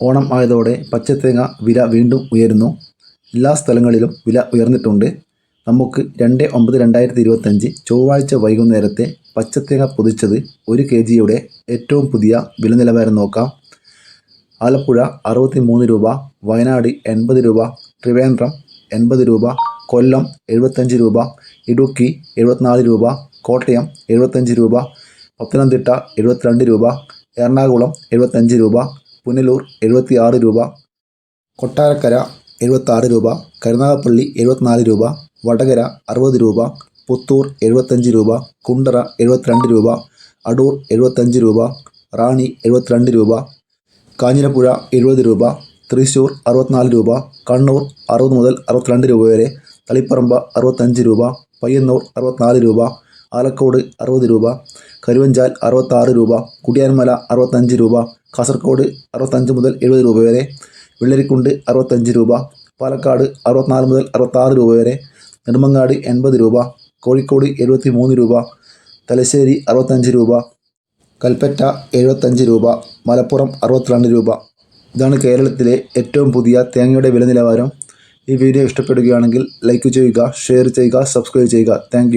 ഓണം ആയതോടെ പച്ചത്തേങ്ങ വില വീണ്ടും ഉയരുന്നു. എല്ലാ സ്ഥലങ്ങളിലും വില ഉയർന്നിട്ടുണ്ട്. നമുക്ക് രണ്ട് ഒമ്പത് രണ്ടായിരത്തി ഇരുപത്തഞ്ച് ചൊവ്വാഴ്ച വൈകുന്നേരത്തെ പച്ചത്തേങ്ങ പൊതിച്ചത് ഒരു കെ ജിയുടെ ഏറ്റവും പുതിയ വില നിലവാരം നോക്കാം. ആലപ്പുഴ അറുപത്തി മൂന്ന് രൂപ വയനാട് എൺപത് രൂപ ത്രിവേന്ദ്രം എൺപത് രൂപ കൊല്ലം എഴുപത്തഞ്ച് രൂപ ഇടുക്കി എഴുപത്തിനാല് രൂപ കോട്ടയം എഴുപത്തഞ്ച് രൂപ പത്തനംതിട്ട എഴുപത്തിരണ്ട് രൂപ എറണാകുളം എഴുപത്തഞ്ച് രൂപ പുനലൂർ എഴുപത്തി ആറ് രൂപ കൊട്ടാരക്കര എഴുപത്താറ് രൂപ കരുനാഗപ്പള്ളി എഴുപത്തിനാല് രൂപ വടകര അറുപത് രൂപ പുത്തൂർ എഴുപത്തഞ്ച് രൂപ കുണ്ടറ എഴുപത്തിരണ്ട് രൂപ അടൂർ എഴുപത്തഞ്ച് രൂപ റാണി എഴുപത്തിരണ്ട് രൂപ കാഞ്ഞിരപ്പുഴ എഴുപത് രൂപ തൃശ്ശൂർ അറുപത്തിനാല് രൂപ കണ്ണൂർ അറുപത് മുതൽ അറുപത്തിരണ്ട് രൂപ വരെ തളിപ്പറമ്പ് അറുപത്തഞ്ച് രൂപ പയ്യന്നൂർ അറുപത്തിനാല് രൂപ ആലക്കോട് അറുപത് രൂപ കരുവഞ്ചാൽ അറുപത്താറ് രൂപ കുടിയാൻമല അറുപത്തഞ്ച് രൂപ കാസർഗോഡ് അറുപത്തഞ്ച് മുതൽ എഴുപത് രൂപ വരെ വെള്ളരിക്കുണ്ട് അറുപത്തഞ്ച് രൂപ പാലക്കാട് അറുപത്തിനാല് മുതൽ അറുപത്താറ് രൂപ വരെ നെടുമങ്ങാട് എൺപത് രൂപ കോഴിക്കോട് എഴുപത്തി മൂന്ന് രൂപ തലശ്ശേരി അറുപത്തഞ്ച് രൂപ കൽപ്പറ്റ എഴുപത്തഞ്ച് രൂപ മലപ്പുറം അറുപത്തിരണ്ട് രൂപ. ഇതാണ് കേരളത്തിലെ ഏറ്റവും പുതിയ തേങ്ങയുടെ വില നിലവാരം ഈ വീഡിയോ ഇഷ്ടപ്പെടുകയാണെങ്കിൽ ലൈക്ക് ചെയ്യുക ഷെയർ ചെയ്യുക സബ്സ്ക്രൈബ് ചെയ്യുക. താങ്ക്